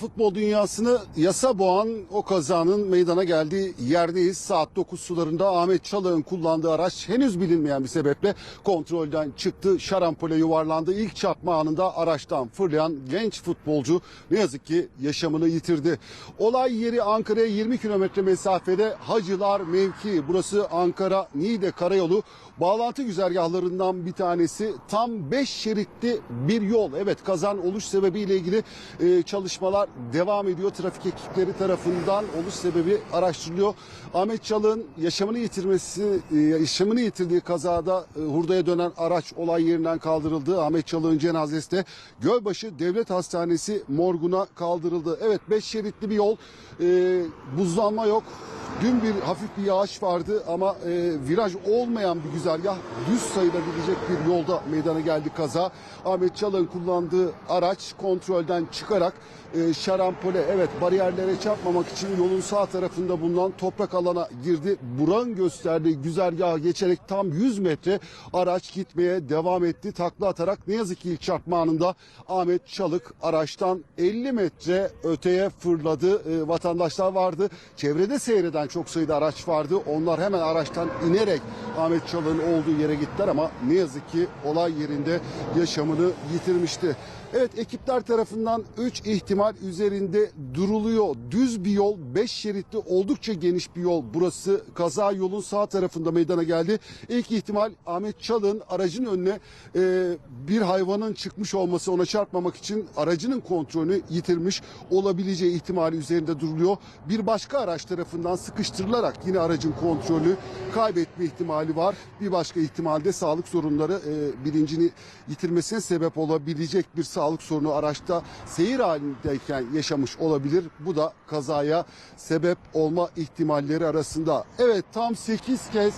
Futbol dünyasını yasa boğan o kazanın meydana geldiği yerdeyiz. Saat 9 sularında Ahmet Çalık'ın kullandığı araç henüz bilinmeyen bir sebeple kontrolden çıktı. Şarampole yuvarlandı. İlk çarpma anında araçtan fırlayan genç futbolcu ne yazık ki yaşamını yitirdi. Olay yeri Ankara'ya 20 kilometre mesafede Hacılar mevki. Burası Ankara Niğde Karayolu. Bağlantı güzergahlarından bir tanesi tam 5 şeritli bir yol. Evet kazan oluş sebebiyle ilgili e, çalışmalar devam ediyor. Trafik ekipleri tarafından oluş sebebi araştırılıyor. Ahmet Çalık'ın yaşamını yitirmesi, e, yaşamını yitirdiği kazada e, hurdaya dönen araç olay yerinden kaldırıldı. Ahmet Çalık'ın cenazesi de Gölbaşı Devlet Hastanesi morguna kaldırıldı. Evet 5 şeritli bir yol. E, buzlanma yok. Dün bir hafif bir yağış vardı ama e, viraj olmayan bir güzergah düz sayılabilecek bir yolda meydana geldi kaza. Ahmet Çalık'ın kullandığı araç kontrolden çıkarak e, şarampole evet bariyerlere çarpmamak için yolun sağ tarafında bulunan toprak alana girdi. Buran gösterdiği güzergaha geçerek tam 100 metre araç gitmeye devam etti. Takla atarak ne yazık ki ilk çarpma anında Ahmet Çalık araçtan 50 metre öteye fırladı. E, vatandaşlar vardı. Çevrede seyreden çok sayıda araç vardı. Onlar hemen araçtan inerek Ahmet Çalık'ın olduğu yere gittiler ama ne yazık ki olay yerinde yaşamını yitirmişti. Evet ekipler tarafından 3 ihtimal üzerinde duruluyor. Düz bir yol, 5 şeritli oldukça geniş bir yol. Burası kaza yolun sağ tarafında meydana geldi. İlk ihtimal Ahmet Çalık'ın aracın önüne e, bir hayvanın çıkmış olması ona çarpmamak için aracının kontrolünü yitirmiş olabileceği ihtimali üzerinde duruluyor. Bir başka araç tarafından sıkıştırılarak yine aracın kontrolü kaybetme ihtimali var. Bir başka ihtimalde sağlık sorunları e, bilincini yitirmesine sebep olabilecek bir sağlık sorunu araçta seyir halindeyken yaşamış olabilir. Bu da kazaya sebep olma ihtimalleri arasında. Evet tam 8 kez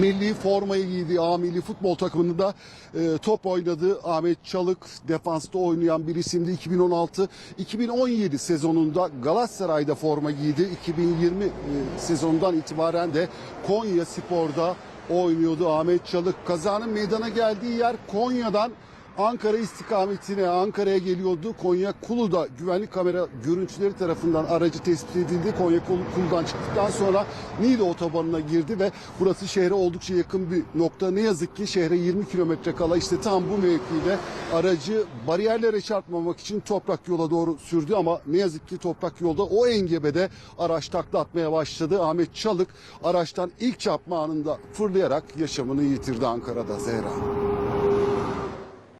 milli formayı giydi. A milli futbol takımında e, top oynadı. Ahmet Çalık defansta oynayan bir isimdi. 2016-2017 sezonunda Galatasaray'da forma giydi. 2020 e, sezonundan itibaren de Konya Spor'da oynuyordu Ahmet Çalık. Kazanın meydana geldiği yer Konya'dan Ankara istikametine Ankara'ya geliyordu. Konya Kulu'da güvenlik kamera görüntüleri tarafından aracı tespit edildi. Konya Kulu- Kulu'dan çıktıktan sonra Niğde otobanına girdi ve burası şehre oldukça yakın bir nokta. Ne yazık ki şehre 20 kilometre kala işte tam bu mevkide aracı bariyerlere çarpmamak için toprak yola doğru sürdü ama ne yazık ki toprak yolda o engebede araç takla atmaya başladı. Ahmet Çalık araçtan ilk çarpma anında fırlayarak yaşamını yitirdi Ankara'da Zehra.